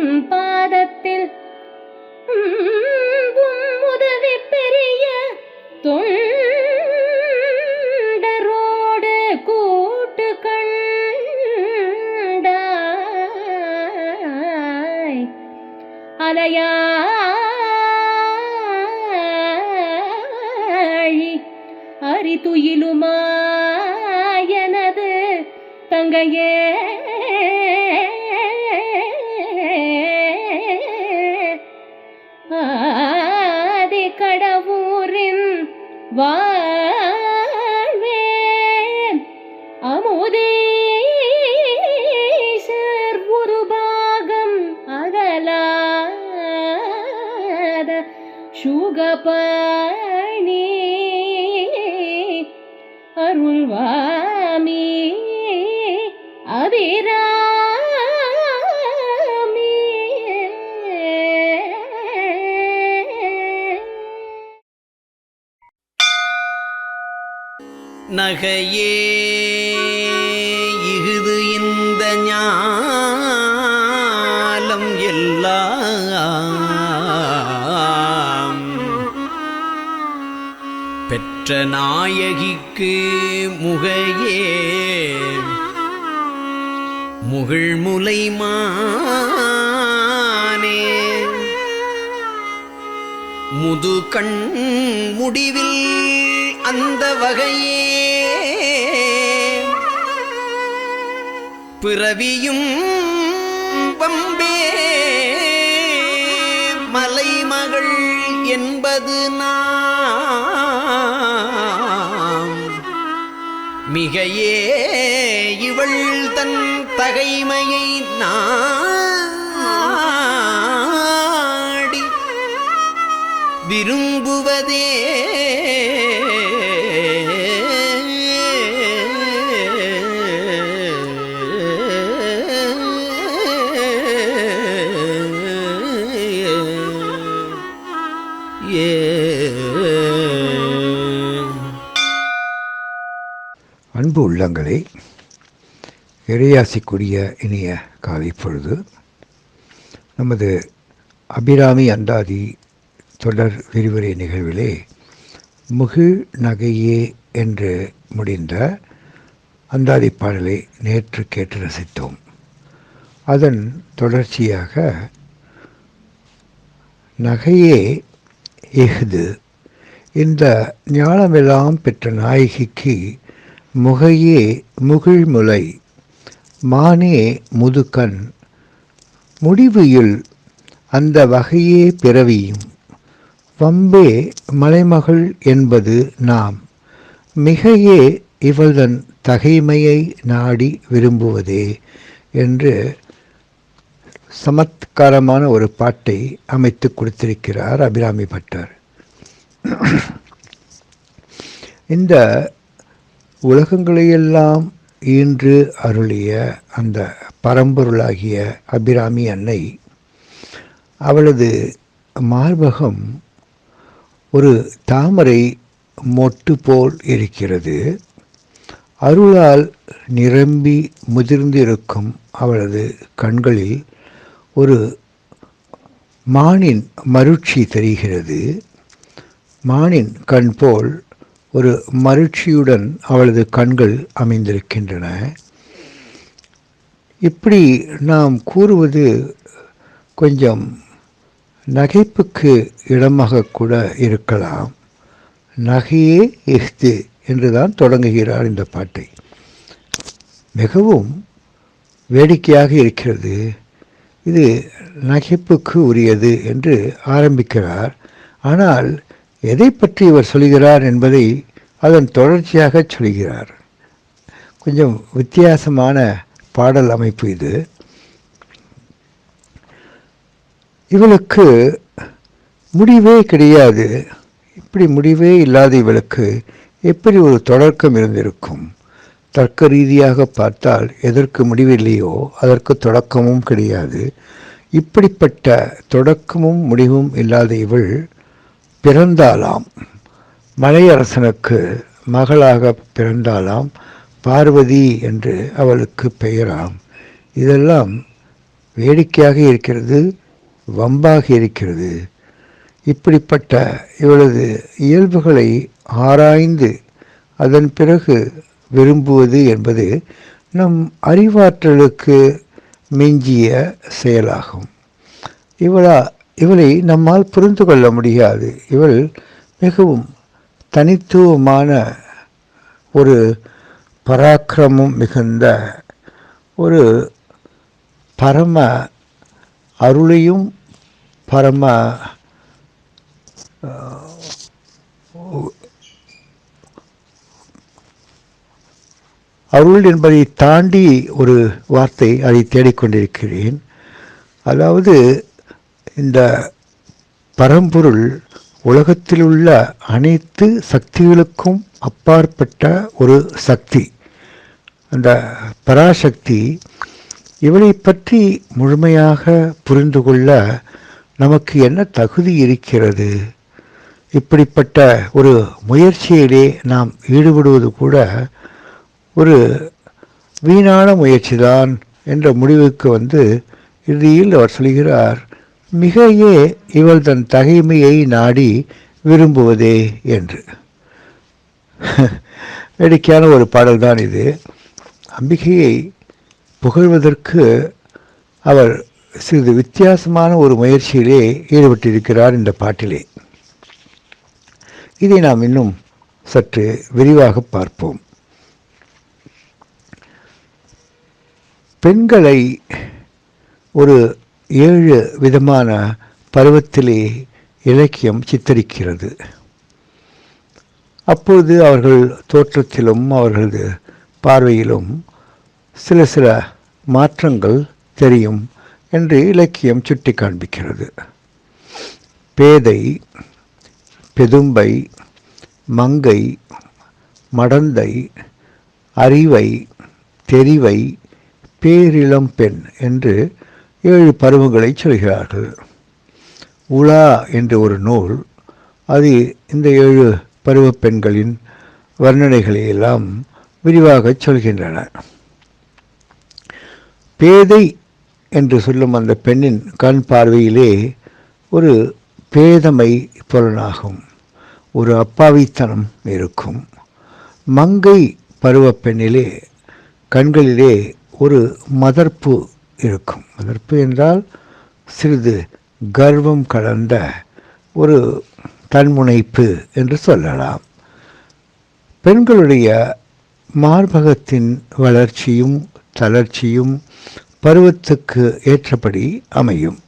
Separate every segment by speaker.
Speaker 1: பாதத்தில். உதவி பெரிய தொண்டரோடு கூட்டு கண்டாய். அலையாழி அரிதுயிலுமாயனது தங்கையே
Speaker 2: நகையே இஃது இந்த ஞாலம் எல்லாம். பெற்ற நாயகிக்கு முகையே முகிழ்முலை மானே. முது கண் முடிவில் அந்த வகையே பிறவியும் வம்பே. மலைமகள் என்பது நாம். மிகையே இவள் தன் தகைமையை நாடி விரும்புவதே.
Speaker 3: அன்பு உள்ளங்களே இறையாசிக்குரிய இனிய காலை பொழுது. நமது அபிராமி அந்தாதி தொடர் விரிவுரை நிகழ்விலே முகு நகையே என்று முடிந்த அந்தாதி பாடலை நேற்று கேட்டு ரசித்தோம். அதன் தொடர்ச்சியாக நகையே இஃது இந்த ஞானமெல்லாம் பெற்ற நாயகிக்கு முகையே முகிழ்முலை மானே முதுகன் முடிவில் அந்த வகையே பிறவியும். வம்பே மலைமகள் என்பது நாம். மிகையே இவள்தன் தகைமையை நாடி விரும்புவதே என்று சமத்காரமான ஒரு பாட்டை அமைத்து கொடுத்திருக்கிறார் அபிராமி பட்டர். இந்த உலகங்களையெல்லாம் ஈன்று அருளிய அந்த பரம்பொருளாகிய அபிராமி அன்னை அவளது மார்பகம் ஒரு தாமரை மொட்டு போல் இருக்கிறது. அருளால் நிரம்பி முதிர்ந்திருக்கும் அவளது கண்களில் ஒரு மானின் மருட்சி தெரிகிறது. மானின் கண் போல் ஒரு மகிழ்ச்சியுடன் அவளது கண்கள் அமைந்திருக்கின்றன. இப்படி நாம் கூறுவது கொஞ்சம் நகைப்புக்கு இடமாக கூட இருக்கலாம். நகையே இஃது என்றுதான் தொடங்குகிறார் இந்த பாட்டை. மிகவும் வேடிக்கையாக இருக்கிறது. இது நகைப்புக்கு உரியது என்று ஆரம்பிக்கிறார். ஆனால் எதை பற்றி இவர் சொல்கிறார் என்பதை அதன் தொடர்ச்சியாக சொல்கிறார். கொஞ்சம் வித்தியாசமான பாடல் அமைப்பு இது. இவளுக்கு முடிவே கிடையாது. இப்படி முடிவே இல்லாத இவளுக்கு எப்படி ஒரு தொடக்கம் இருந்திருக்கும்? தர்க்க ரீதியாக பார்த்தால் எதற்கு முடிவில்லையோ அதற்கு தொடக்கமும் கிடையாது. இப்படிப்பட்ட தொடக்கமும் முடிவும் இல்லாத இவள் பிறந்தாலாம். மலையரசனுக்கு மகளாக பிறந்தாலாம் பார்வதி என்று அவளுக்கு பெயராம். இதெல்லாம் வேடிக்கையாக இருக்கிறது வம்பாக இருக்கிறது. இப்படிப்பட்ட இவளது இயல்புகளை ஆராய்ந்து அதன் பிறகு விரும்புவது என்பது நம் அறிவாற்றலுக்கு மிஞ்சிய செயலாகும். இவளா இவளை நம்மால் புரிந்து கொள்ள முடியாது. இவள் மிகவும் தனித்துவமான ஒரு பராக்கிரமம் மிகுந்த ஒரு பரம அருளையும் பரம அருள் என்பதை தாண்டி ஒரு வார்த்தை அதை தேடிக்கொண்டிருக்கிறேன். அதாவது இந்த பரம்பொருள் உலகத்தில் உள்ள அனைத்து சக்திகளுக்கும் அப்பாற்பட்ட ஒரு சக்தி. அந்த பராசக்தி இவளை பற்றி முழுமையாக புரிந்து கொள்ள நமக்கு என்ன தகுதி இருக்கிறது? இப்படிப்பட்ட ஒரு முயற்சியிலே நாம் ஈடுபடுவது கூட ஒரு வீணான முயற்சிதான் என்ற முடிவுக்கு வந்து இறுதியில் அவர் சொல்கிறார் மிகையே இவள் தன் தகைமையை நாடி விரும்புவதே என்று. வேடிக்கையான ஒரு பாடல்தான் இது. அம்பிகையை புகழ்வதற்கு அவர் சிறிது வித்தியாசமான ஒரு முயற்சியிலே ஈடுபட்டிருக்கிறார் இந்த பாட்டிலே. இதை நாம் இன்னும் சற்று விரிவாக பார்ப்போம். பெண்களை ஒரு ஏழு விதமான பருவத்திலே இலக்கியம் சித்தரிக்கிறது. அப்பொழுது அவர்கள் தோற்றத்திலும் அவர்களது பார்வையிலும் சில சில மாற்றங்கள் தெரியும் என்று இலக்கியம் சுட்டி காண்பிக்கிறது பேதை பெதும்பை மங்கை மடந்தை அறிவை தெரிவை பேரிளம் பெண் என்று ஏழு பருவங்களை சொல்கிறார்கள். உலா என்ற ஒரு நூல் அது இந்த ஏழு பருவ பெண்களின் வர்ணனைகளை எல்லாம் விரிவாக சொல்கின்றன. பேதை என்று சொல்லும் அந்த பெண்ணின் கண் பார்வையிலே ஒரு பேதமை புலனாகும். ஒரு அப்பாவித்தனம் இருக்கும். மங்கை பருவ பெண்ணிலே கண்களிலே ஒரு மதர்ப்பு இருக்கும். மதர்ப்பு என்றால் சிறிது கர்வம் கலந்த ஒரு தன்முனைப்பு என்று சொல்லலாம். பெண்களுடைய மார்பகத்தின் வளர்ச்சியும் தளர்ச்சியும் பருவத்துக்கு ஏற்றபடி அமையும்.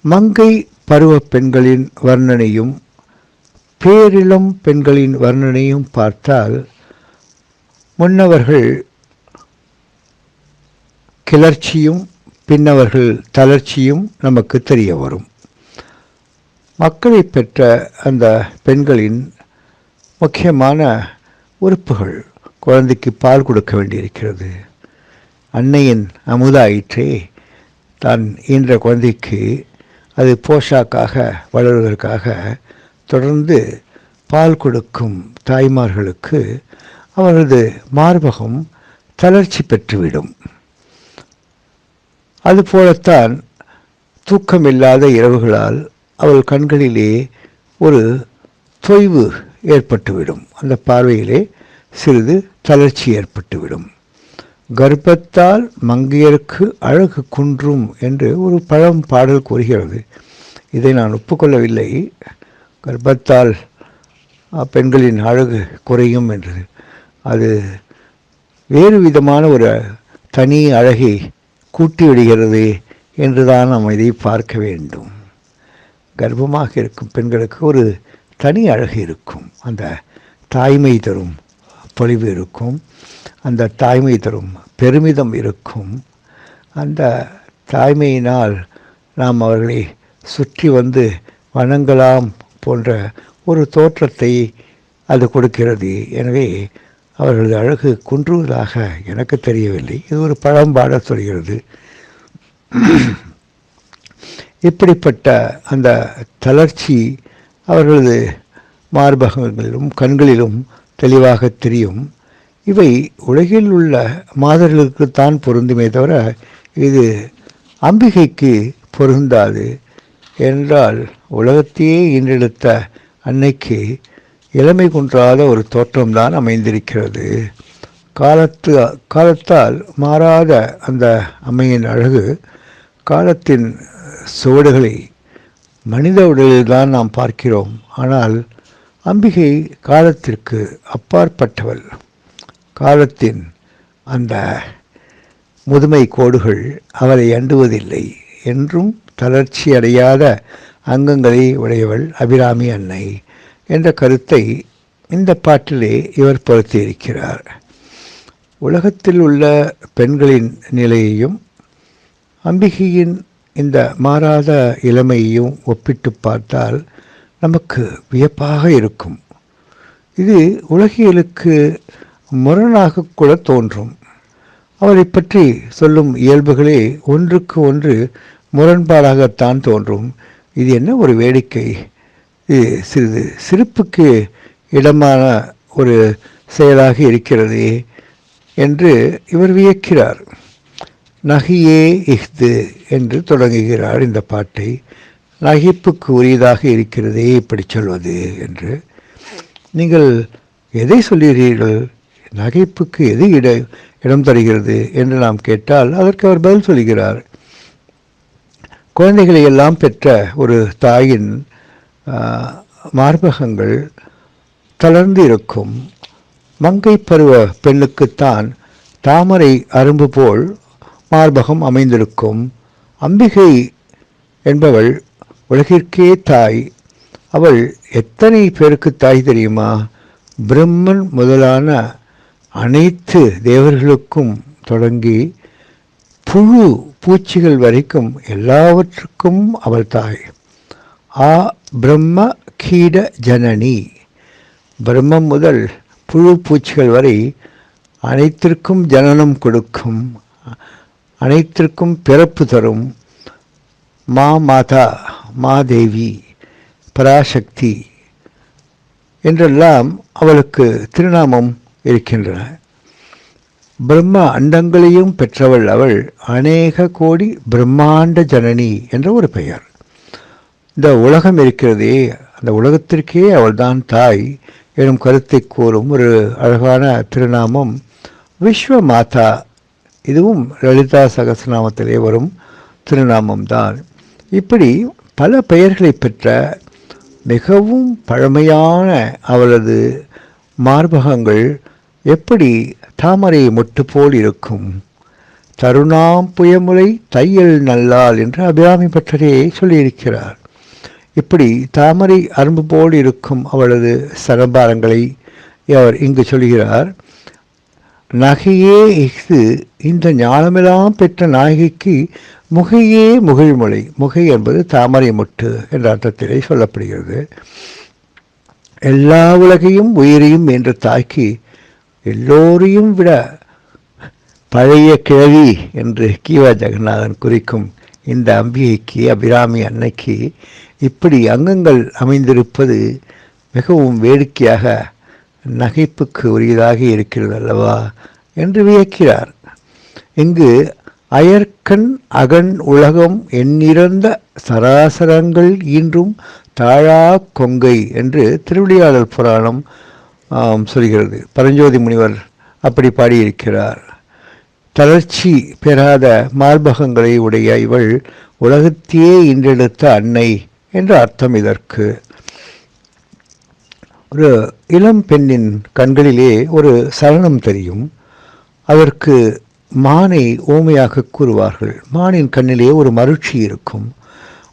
Speaker 3: மங்கை பருவ பெண்களின் வர்ணனையும் பேரிளம் பெண்களின் வர்ணனையும் பார்த்தால் முன்னவர்கள் கிளர்ச்சியும் பின்னவர்கள் தளர்ச்சியும் நமக்கு தெரிய வரும். மக்களை பெற்ற அந்த பெண்களின் முக்கியமான உறுப்புகள் குழந்தைக்கு பால் கொடுக்க வேண்டியிருக்கிறது. அன்னையின் அமுதாயிற்றே தான் ஈன்ற குழந்தைக்கு அது போஷாக்காக வளருவதற்காக தொடர்ந்து பால் கொடுக்கும் தாய்மார்களுக்கு அவரது மார்பகம் தளர்ச்சி பெற்றுவிடும். அதுபோலத்தான் தூக்கமில்லாத இரவுகளால் அவள் கண்களிலே ஒரு தொய்வு ஏற்பட்டுவிடும். அந்த பார்வையிலே சிறிது தளர்ச்சி ஏற்பட்டுவிடும். கர்ப்பத்தால் மங்கையருக்கு அழகு குன்றும் என்று ஒரு பழம் பாடல் கூறுகிறது. இதை நான் ஒப்புக்கொள்ளவில்லை. கர்ப்பத்தால் பெண்களின் அழகு குறையும் என்று அது வேறு விதமான ஒரு தனி அழகை கூட்டி விடுகிறது என்றுதான் நாம் இதை பார்க்க வேண்டும். கர்ப்பமாக இருக்கும் பெண்களுக்கு ஒரு தனி அழகு இருக்கும். அந்த தாய்மை தரும் பொலிவு இருக்கும். அந்த தாய்மை தரும் பெருமிதம் இருக்கும். அந்த தாய்மையினால் நாம் அவர்களை சுற்றி வந்து வணங்கலாம் போன்ற ஒரு தோற்றத்தை அது கொடுக்கிறது. எனவே அவர்களது அழகு குன்றுவதாக எனக்கு தெரியவில்லை. இது ஒரு பழம்பாட சொல்கிறது. இப்படிப்பட்ட அந்த தளர்ச்சி அவர்களது மார்பகங்களிலும் கண்களிலும் தெளிவாக தெரியும். இவை உலகில் உள்ள மாதர்களுக்குத்தான் பொருந்துமே தவிர இது அம்பிகைக்கு பொருந்தாது என்றால் உலகத்தையே ஈன்றெடுத்த அன்னைக்கு இளமை குன்றாத ஒரு தோற்றம்தான் அமைந்திருக்கிறது. காலத்து காலத்தால் மாறாத அந்த அம்மையின் அழகு காலத்தின் சுவடுகளை மனித உடலில்தான் நாம் பார்க்கிறோம். ஆனால் அம்பிகை காலத்திற்கு அப்பாற்பட்டவள். காலத்தின் அந்த முதுமை கோடுகள் அவளை அண்டுவதில்லை. என்றும் தளர்ச்சி அடையாத அங்கங்களை உடையவள் அபிராமி அன்னை. என்ற கருத்தை இந்த பாட்டிலே இவர் பொருத்தியிருக்கிறார் உலகத்தில் உள்ள பெண்களின் நிலையையும் அம்பிகையின் இந்த மாறாத இளமையையும் ஒப்பிட்டு பார்த்தால் நமக்கு வியப்பாக இருக்கும். இது உலகியலுக்கு முரணாக கூட தோன்றும். அவரை பற்றி சொல்லும் இயல்புகளே ஒன்றுக்கு ஒன்று முரண்பாடாகத்தான் தோன்றும். இது என்ன ஒரு வேடிக்கை? சிறிது சிரிப்புக்கு இடமான ஒரு செயலாக இருக்கிறது என்று இவர் வியக்கிறார். நகியே இஃது என்று தொடங்குகிறார் இந்த பாட்டை. நகைப்புக்கு உரியதாக இருக்கிறதே இப்படி சொல்வது என்று. நீங்கள் எதை சொல்கிறீர்கள் நகைப்புக்கு எது இட இடம் தருகிறது என்று நாம் கேட்டால் அதற்கு அவர் பதில் சொல்கிறார் குழந்தைகளை எல்லாம் பெற்ற ஒரு தாயின் மார்பகங்கள் தளர்ந்து இருக்கும். மங்கை பருவ பெண்ணுக்குத்தான் தாமரை அரும்பு போல் மார்பகம் அமைந்திருக்கும். அம்பிகை என்பவள் உலகிற்கே தாய். அவள் எத்தனை பேருக்கு தாய் தெரியுமா? பிரம்மன் முதலான அனைத்து தேவர்களுக்கும் தொடங்கி புழு பூச்சிகள் வரைக்கும் எல்லாவற்றுக்கும் அவள் தாய். ஆ பிரம்ம கீட ஜனனி. பிரம்மம் முதல் புழு பூச்சிகள் வரை அனைத்திற்கும் ஜனனம் கொடுக்கும். அனைத்திற்கும் பிறப்பு தரும். மா மாதா மாதேவி பராசக்தி என்றெல்லாம் அவளுக்கு திருநாமம் இருக்கின்றன. பிரம்ம அண்டங்களையும் பெற்றவள் அவள் அநேக கோடி பிரம்மாண்ட ஜனனி என்ற ஒரு பெயர். இந்த உலகம் இருக்கிறதே அந்த உலகத்திற்கே அவள்தான் தாய் எனும் கருத்தை கூறும் ஒரு அழகான திருநாமம் விஸ்வ மாதா இதுவும் லலிதா சகசநாமத்திலே வரும் திருநாமம்தான். இப்படி பல பெயர்களை பெற்ற மிகவும் பழமையான அவளது மார்பகங்கள் எப்படி தாமரை மொட்டு போல் இருக்கும்? தருணாம் புயமுலை தையல் நல்லால் என்று அபிராமி பற்றரே சொல்லியிருக்கிறார். இப்படி தாமரை அரும்பு போல் இருக்கும் அவளது சரபாரங்களை அவர் இங்கு சொல்கிறார். நகையே இஃது இந்த ஞானமெல்லாம் பெற்ற நாயகிக்கு முகையே முகிழ்மொழி முகை என்பது தாமரை முட்டு என்ற அர்த்தத்திலே சொல்லப்படுகிறது. எல்லா உலகையும் உயிரையும் என்ற தாய்க்கு எல்லோரையும் விட பழைய கிழவி என்று கீவா ஜெகநாதன் குறிக்கும் இந்த அம்பிகைக்கு அபிராமி அன்னைக்கு இப்படி அங்கங்கள் அமைந்திருப்பது மிகவும் வேடிக்கையாக நகைப்புக்கு உரியதாக இருக்கிறது அல்லவா என்று வியக்கிறார். இங்கு அயற்கண் அகன் உலகம் எண்ணிறந்த சராசரங்கள் ஈன்றும் தாழா கொங்கை என்று திருவிளையாடல் புராணம் சொல்கிறது. பரஞ்சோதி முனிவர் அப்படி பாடியிருக்கிறார். தளர்ச்சி பெறாத மார்பகங்களை உடைய இவள் உலகத்தையே இன்றெடுத்த அன்னை என்ற அர்த்தம் இதற்கு. ஒரு இளம் பெண்ணின் கண்களிலே ஒரு சலனம் தெரியும். அதற்கு மானை ஓமையாக கூறுவார்கள். மானின் கண்ணிலே ஒரு மருட்சி இருக்கும்.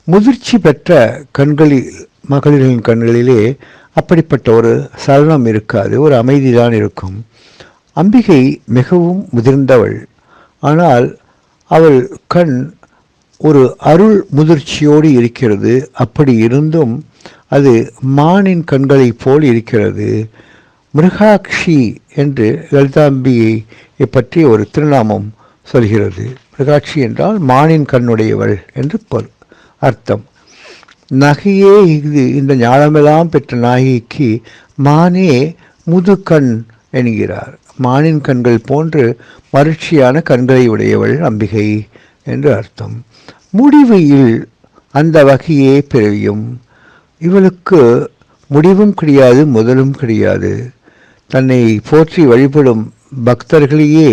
Speaker 3: முதிர்ச்சி பெற்ற கண்களில் மகளிரின் கண்களிலே அப்படிப்பட்ட ஒரு சலனம் இருக்காது. ஒரு அமைதிதான் இருக்கும். அம்பிகை மிகவும் முதிர்ந்தவள். ஆனால் அவள் கண் ஒரு அருள் முதிர்ச்சியோடு இருக்கிறது. அப்படி இருந்தும் அது மானின் கண்களைப் போல் இருக்கிறது. மிருகாட்சி என்று லலிதாம்பியை பற்றி ஒரு திருநாமம் சொல்கிறது. மிருகாட்சி என்றால் மானின் கண்ணுடையவள் என்று பொருள் அர்த்தம். நகையே இது இந்த ஞானமெல்லாம் பெற்ற நாயகிக்கு மானே முதுகண் என்கிறார். மானின் கண்கள் போன்று மருட்சியான கண்களை உடையவள் அம்பிகை என்று அர்த்தம். முடிவில் அந்த வகையே பிறவியும் இவளுக்கு முடிவும் கிடையாது முதலும் கிடையாது. தன்னை போற்றி வழிபடும் பக்தர்களையே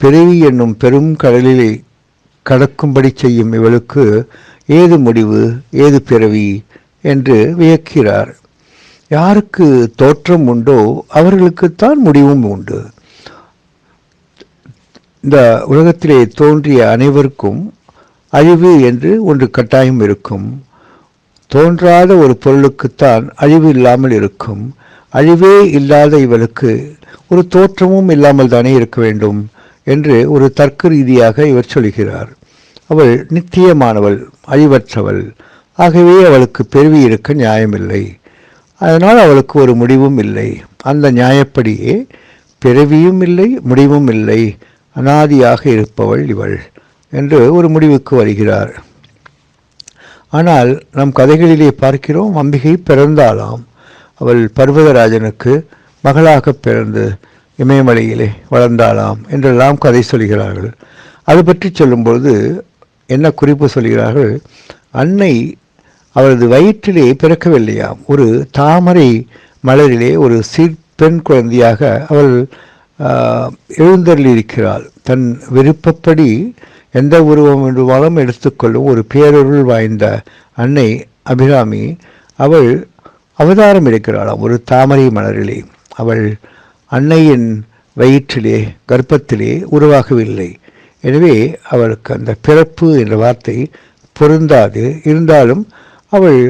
Speaker 3: பிறவி என்னும் பெரும் கடலிலே கடக்கும்படி செய்யும் இவளுக்கு ஏது முடிவு ஏது பிறவி என்று வியக்கிறார். யாருக்கு தோற்றம் உண்டோ அவர்களுக்குத்தான் முடிவும் உண்டு. இந்த உலகத்திலே தோன்றிய அனைவருக்கும் அழிவு என்று ஒன்று கட்டாயம் இருக்கும். தோன்றாத ஒரு பொருளுக்குத்தான் அழிவு இல்லாமல் இருக்கும். அழிவே இல்லாத இவளுக்கு ஒரு தோற்றமும் இல்லாமல் தானே இருக்க வேண்டும் என்று ஒரு தர்க்க ரீதியாக இவர் சொல்கிறார். அவள் நித்தியமானவள் அழிவற்றவள். ஆகவே அவளுக்கு பெருவி இருக்க நியாயமில்லை. அதனால் அவளுக்கு ஒரு முடிவும் இல்லை. அந்த நியாயப்படியே பிறவியும் இல்லை முடிவும் இல்லை. அனாதியாக இருப்பவள் இவள். என்று ஒரு முடிவுக்கு வருகிறார். ஆனால் நம் கதைகளிலே பார்க்கிறோம் அம்பிகை பிறந்தாலாம். அவள் பர்வதராஜனுக்கு மகளாக பிறந்து இமயமலையிலே வளர்ந்தாளாம் என்றெல்லாம் கதை சொல்கிறார்கள். அது பற்றி சொல்லும்பொழுது என்ன குறிப்பு சொல்கிறார்கள்? அன்னை அவரது வயிற்றிலே பிறக்கவில்லையாம். ஒரு தாமரை மலரிலே ஒரு சிற்பெண் குழந்தையாக அவள் ஆஹ், எழுந்தருளியிருக்கிறாள். தன் விருப்பப்படி எந்த உருவம் என்றுவாலும் எடுத்துக்கொள்ளும் ஒரு பேரொருள் வாய்ந்த அன்னை அபிராமி அவள் அவதாரம் எடுக்கிறாளாம் ஒரு தாமரை மலரிலே. அவள் அன்னையின் வயிற்றிலே கர்ப்பத்திலே உருவாகவில்லை. எனவே அவளுக்கு அந்த பிறப்பு என்ற வார்த்தை பொருந்தாது. இருந்தாலும் அவள்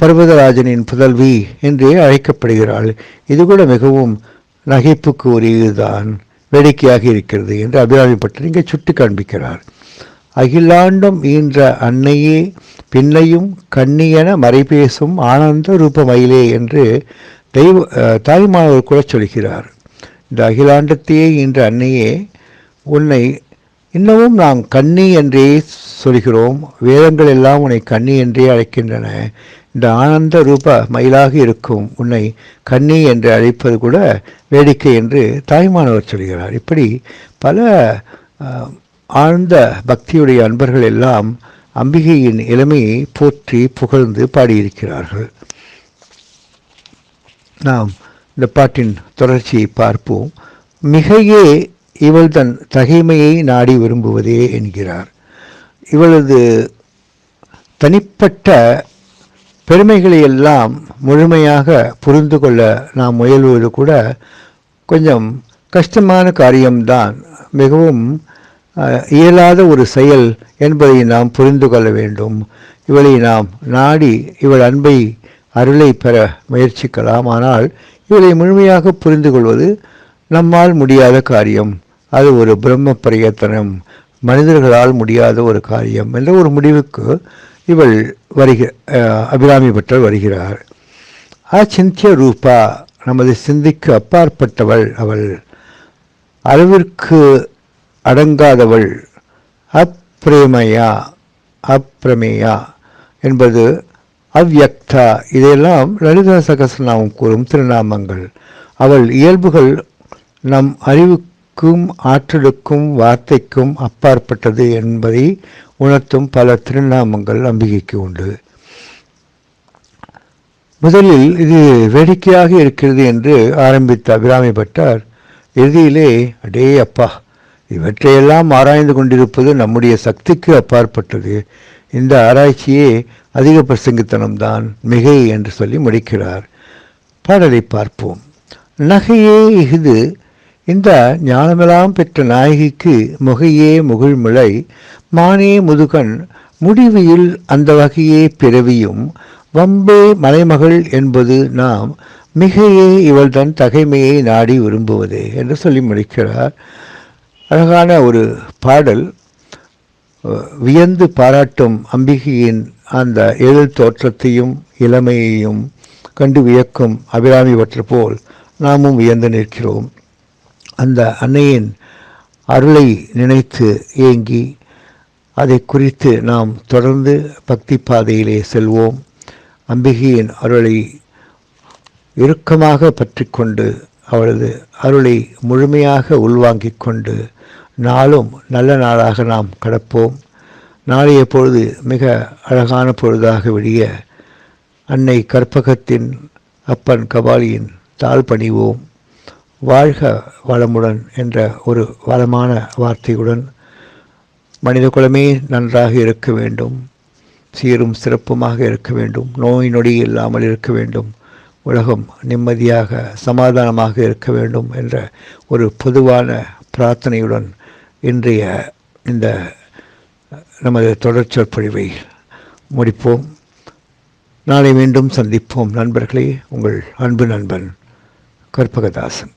Speaker 3: பர்வதராஜனின் புதல்வி என்றே அழைக்கப்படுகிறாள். இது கூட மிகவும் நகைப்புக்கு உரியதுதான். வேடிக்கையாக இருக்கிறது என்று அபிராமி பட்டர் இங்கே சுட்டி காண்பிக்கிறார். அகிலாண்டம் ஈன்ற அன்னையே பின்னையும் கண்ணியென மறைபேசும் ஆனந்த ரூபமயிலே என்று தெய்வ தாய்மானவர் கூட சொல்கிறார். இந்த அகிலாண்டத்தையே ஈன்ற அன்னையே உன்னை இன்னமும் நாம் கன்னி என்றே சொல்கிறோம். வேதங்கள் எல்லாம் உன்னை கன்னி என்றே அழைக்கின்றன. இந்த ஆனந்த ரூபா மயிலாக இருக்கும் உன்னை கன்னி என்று அழைப்பது கூட வேடிக்கை என்று தாய்மானவர் சொல்கிறார். இப்படி பல ஆழ்ந்த பக்தியுடைய அன்பர்கள் எல்லாம் அம்பிகையின் இளமையை போற்றி புகழ்ந்து பாடியிருக்கிறார்கள். நாம் இந்த பாட்டின் தொடர்ச்சியை பார்ப்போம். மிகையே இவள் தன் தகைமையை நாடி விரும்புவதே என்கிறார். இவளது தனிப்பட்ட பெருமைகளை எல்லாம் முழுமையாக புரிந்து கொள்ள நாம் முயல்வது கூட கொஞ்சம் கஷ்டமான காரியம்தான். மிகவும் இயலாத ஒரு செயல் என்பதை நாம் புரிந்து கொள்ள வேண்டும். இவளை நாம் நாடி இவள் அன்பை அருளை பெற முயற்சிக்கலாம். ஆனால் இவளை முழுமையாக புரிந்து கொள்வது நம்மால் முடியாத காரியம். அது ஒரு பிரம்ம பிரயத்தனம். மனிதர்களால் முடியாத ஒரு காரியம் என்ற ஒரு முடிவுக்கு இவள் வருக அபிராமி பட்டர் வருகிறார். அச்சிந்திய ரூபா நமது சிந்திக்கு அப்பாற்பட்டவள். அவள் அளவிற்கு அடங்காதவள். அப்பிரேமையா அப்பிரமேயா என்பது அவ்யக்தா இதையெல்லாம் லலிதா சகசநாமம் கூறும் திருநாமங்கள். அவள் இயல்புகள் நம் அறிவுக்கும் ஆற்றலுக்கும் வார்த்தைக்கும் அப்பாற்பட்டது என்பதை உணர்த்தும் பல திருநாமங்கள் அம்பிகைக்கு உண்டு. முதலில் இது வேடிக்கையாக இருக்கிறது என்று ஆரம்பித்த அபிராமி பட்டார் இறுதியிலே அடே அப்பா இவற்றையெல்லாம் ஆராய்ந்து கொண்டிருப்பது நம்முடைய சக்திக்கு அப்பாற்பட்டது. இந்த ஆராய்ச்சியே அதிக பிரசங்கித்தனம்தான் மிகை என்று சொல்லி முடிக்கிறார். பாடலை பார்ப்போம். நகையே இஃது இந்த ஞானமெல்லாம் பெற்ற நாயகிக்கு முகையே முகிழ்முளை மானே முதுகன் முடிவியில் அந்த வகையே பிறவியும் வம்பே மலைமகள் என்பது நாம் மிகையே இவள்தன் தகைமையை நாடி விரும்புவதே என்று சொல்லி முடிக்கிறார். அழகான ஒரு பாடல். வியந்து பாராட்டும் அம்பிகையின் அந்த எழில் தோற்றத்தையும் இளமையையும் கண்டு வியக்கும் அபிராமி பற்று போல் நாமும் வியந்து நிற்கிறோம். அந்த அன்னையின் அருளை நினைத்து ஏங்கி அதை குறித்து நாம் தொடர்ந்து பக்தி பாதையிலே செல்வோம். அம்பிகையின் அருளை இறுக்கமாக பற்றி கொண்டு அவளது அருளை முழுமையாக உள்வாங்கிக் கொண்டு நாளும் நல்ல நாளாக நாம் கடப்போம். நாளைய பொழுது மிக அழகான பொழுதாக விடிய அன்னை கற்பகத்தின் அப்பன் கபாலியின் தாழ் பணிவோம். வாழ்க வளமுடன் என்ற ஒரு வளமான வார்த்தையுடன் மனித குலமே நன்றாக இருக்க வேண்டும். சீரும் சிறப்புமாக இருக்க வேண்டும். நோய் நொடி இல்லாமல் இருக்க வேண்டும். உலகம் நிம்மதியாக சமாதானமாக இருக்க வேண்டும் என்ற ஒரு பொதுவான பிரார்த்தனையுடன் இன்றைய இந்த நமது தொடர் சொற்பொழிவை முடிப்போம். நாளை மீண்டும் சந்திப்போம். நண்பர்களே உங்கள் அன்பு நண்பன் கற்பகதாசன்.